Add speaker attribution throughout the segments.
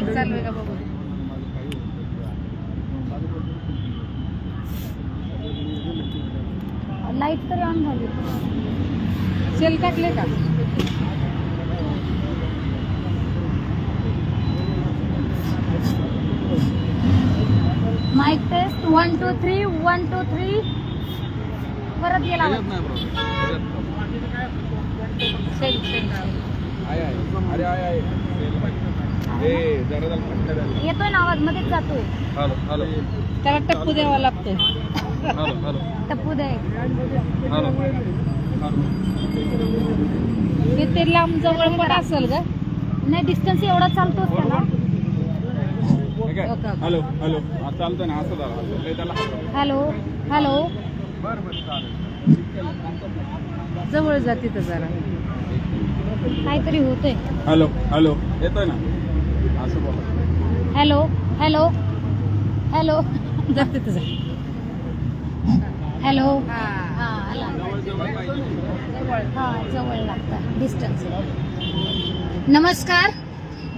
Speaker 1: Mic चालू आहे का बघू? लाइट तरी ऑन झाली.
Speaker 2: सेल टाकले का?
Speaker 1: Mic test one two three one two three परत गेला आवाज.
Speaker 2: सेल सेल
Speaker 3: अरे द्या.
Speaker 1: येतोय ना आवाज मध्येच जातोय.
Speaker 3: Hello hello.
Speaker 2: त्याला टप्पू द्यावा
Speaker 3: हॅलो
Speaker 1: टप्पू दे.
Speaker 3: हॅलो.
Speaker 2: ते ते लांब जवळ पण असेल ग.
Speaker 1: नाही डिस्टन्स एवढा चालतोच त्याला.
Speaker 3: Hello hello. आता चालतंय ना असं झालं. लय त्याला
Speaker 1: हॅलो हॅलो.
Speaker 2: जवळ जा तिथं जरा.
Speaker 1: काहीतरी होतंय.
Speaker 3: Hello hello. येतोय ना?
Speaker 1: Hello hello hello.
Speaker 2: जा तिथं जा
Speaker 1: हॅलो.
Speaker 2: हा.
Speaker 1: हा हा जवळ लागतं. डिस्टन्स नमस्कार.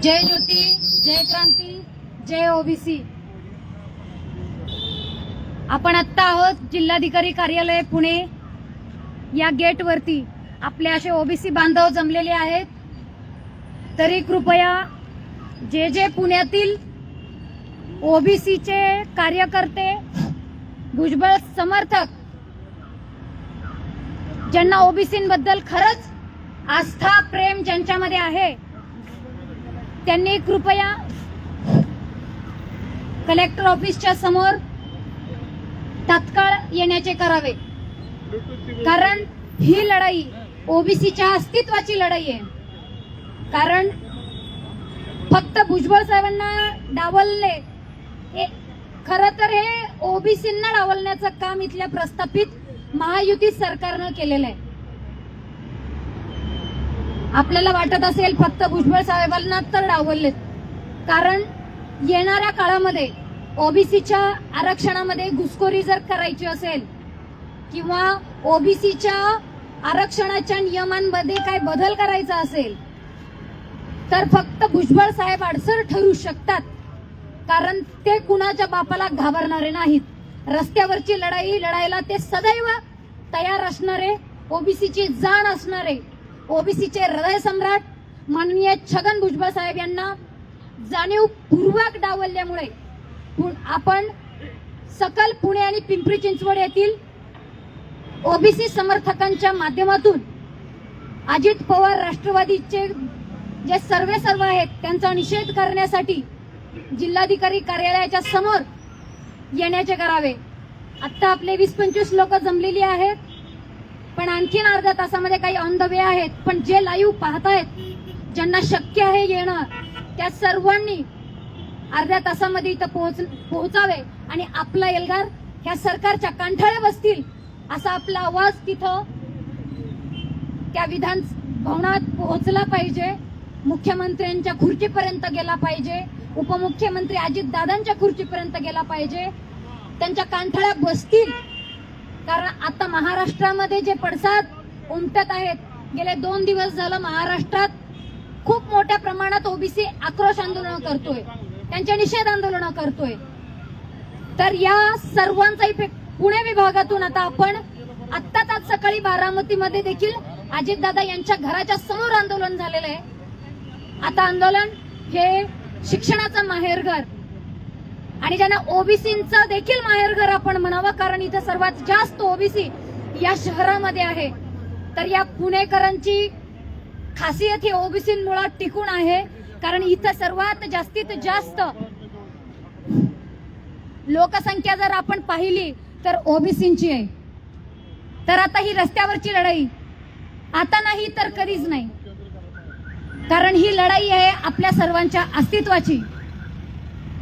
Speaker 1: जय ज्योती जय क्रांती जय ओबीसी आपण आत्ता आहोत जिल्हाधिकारी कार्यालय पुणे. या गेटवरती आपले असे ओबीसी बांधव जमलेले आहेत. तरी कृपया जे जे पुण्यातील ओबीसीचे कार्यकर्ते भुजबळ समर्थक ज्यांना ओबीसींबद्दल खरंच आस्था प्रेम ज्यांच्यामध्ये आहे त्यांनी कृपया कलेक्टर ऑफिसच्या समोर तात्काळ येण्याचे करावे. कारण ही लढाई ओबीसीच्या अस्तित्वाची लढाई आहे. कारण फक्त भुजबळ साहेबांना डावलले. हे खर तर हे ओबीसींना डावलण्याचं काम इथल्या प्रस्थापित महायुती सरकारनं केलेलं आहे. आपल्याला वाटत असेल फक्त भुजबळ साहेबांना तर डावललेत. कारण येणाऱ्या काळामध्ये ओबीसीच्या आरक्षणामध्ये घुसखोरी जर करायची असेल किंवा ओबीसीच्या आरक्षणाच्या नियमांमध्ये काय बदल करायचा असेल तर फक्त भुजबळ साहेब अडसर ठरू शकतात. कारण ते कुणाच्या बापाला घाबरणारे नाहीत. रस्त्यावरची लढाई लढायला ते सदैव तयार असणारे ओबीसीची जाण असणारे ओबीसीचे हृदय सम्राट माननीय छगन भुजबळ साहेब यांना जाणीवपूर्वक डावलल्यामुळे पु- आपण सकल पुणे आणि पिंपरी चिंचवड येथील ओबीसी समर्थकांच्या माध्यमातून अजित पवार राष्ट्रवादीचे जे सर्वे सर्व आहेत त्यांचा निषेध करण्यासाठी जिल्हाधिकारी कार्यालयाच्या समोर येण्याचे करावे. आत्ता आपले वीस पंचवीस लोक जमलेली आहेत पण आणखीन अर्ध्या तासामध्ये काही ऑन द वे आहेत. पण जे लाईव्ह पाहतायत ज्यांना शक्य आहे येणं त्या सर्वांनी अर्ध्या तासामध्ये इथं पोहोच पोहोचावे आणि आपला एल्गार ह्या सरकारच्या कांठाळे बसतील असा आपला आवाज तिथं त्या विधान भवनात पोहोचला पाहिजे. मुख्यमंत्र्यांच्या खुर्चीपर्यंत गेला पाहिजे. उपमुख्यमंत्री अजित दादांच्या खुर्चीपर्यंत गेला पाहिजे. त्यांच्या कांठळ्या बसतील. कारण आता महाराष्ट्रामध्ये जे पडसाद उमटत आहेत गेले दोन दिवस झालं महाराष्ट्रात खूप मोठ्या प्रमाणात ओबीसी आक्रोश आंदोलन करतोय. त्यांच्या निषेध आंदोलन करतोय. तर या सर्वांचा इफेक्ट पुणे विभागातून आता आपण आत्ताच आज सकाळी बारामतीमध्ये देखील अजितदादा यांच्या घराच्या समोर आंदोलन झालेलं आहे. आता आंदोलन हे शिक्षणाचं माहेरघर आणि ज्यांना ओबीसीचं देखील माहेरघर आपण म्हणावं कारण इथे सर्वात जास्त ओबीसी या शहरामध्ये आहे. तर या पुणेकरांची खासियत ही ओबीसीमुळे टिकून आहे कारण इथं सर्वात जास्तीत जास्त लोकसंख्या जर आपण पाहिली तर ओबीसींची आहे. तर आता ही रस्त्यावरची लढाई. आता नाही तर कधीच नाही. कारण ही लढाई आहे आपल्या सर्वांच्या अस्तित्वाची.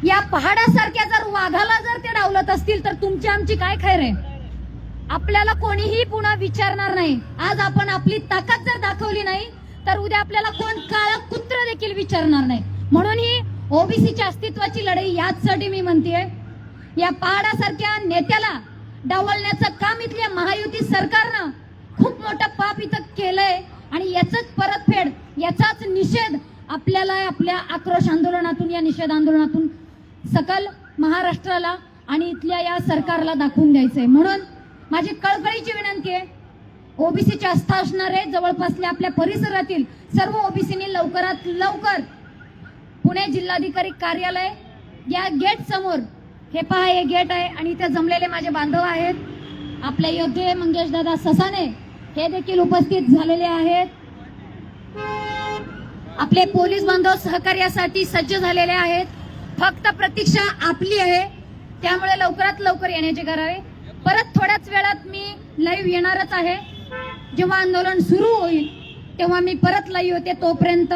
Speaker 1: या पहाडासारख्या जर वाघाला जर ते डावलत असतील तर तुमची आमची काय खैर आहे? आपल्याला कोणीही पुन्हा विचारणार नाही. आज आपण आपली ताकद जर दाखवली नाही तर उद्या आपल्याला कोण काळ कुत्र देखील विचारणार नाही. म्हणून ही ओबीसीच्या अस्तित्वाची लढाई याचसाठी मी म्हणतेय या पहाडासारख्या नेत्याला डावलण्याचं काम इथल्या महायुती सरकार याचाच निषेध आपल्याला आपल्या आक्रोश आंदोलनातून या निषेध आंदोलनातून सकल महाराष्ट्राला आणि इथल्या या सरकारला दाखवून द्यायचंय. म्हणून माझी कळकळीची विनंती आहे ओबीसीची आस्था असणारे जवळपासल्या आपल्या परिसरातील सर्व ओबीसीनी लवकरात लवकर पुणे जिल्हाधिकारी कार्यालय या गेट समोर हे पहा हे गेट आहे आणि इथे जमलेले माझे बांधव आहेत आपले योद्धे मंगेश दादा ससाने हे देखील उपस्थित झालेले आहेत. आपले पोलीस बांधव सहकार्यासाठी सज्ज झालेले आहेत. फक्त प्रतीक्षा आपली आहे. त्यामुळे लवकरात लवकर येण्याचे करावे परत थोड्याच वेळात मी लाईव्ह येणारच आहे. जेव्हा आंदोलन सुरू होईल तेव्हा मी परत लाईव्ह होते तोपर्यंत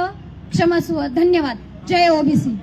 Speaker 1: क्षमस्व धन्यवाद. जय ओबीसी.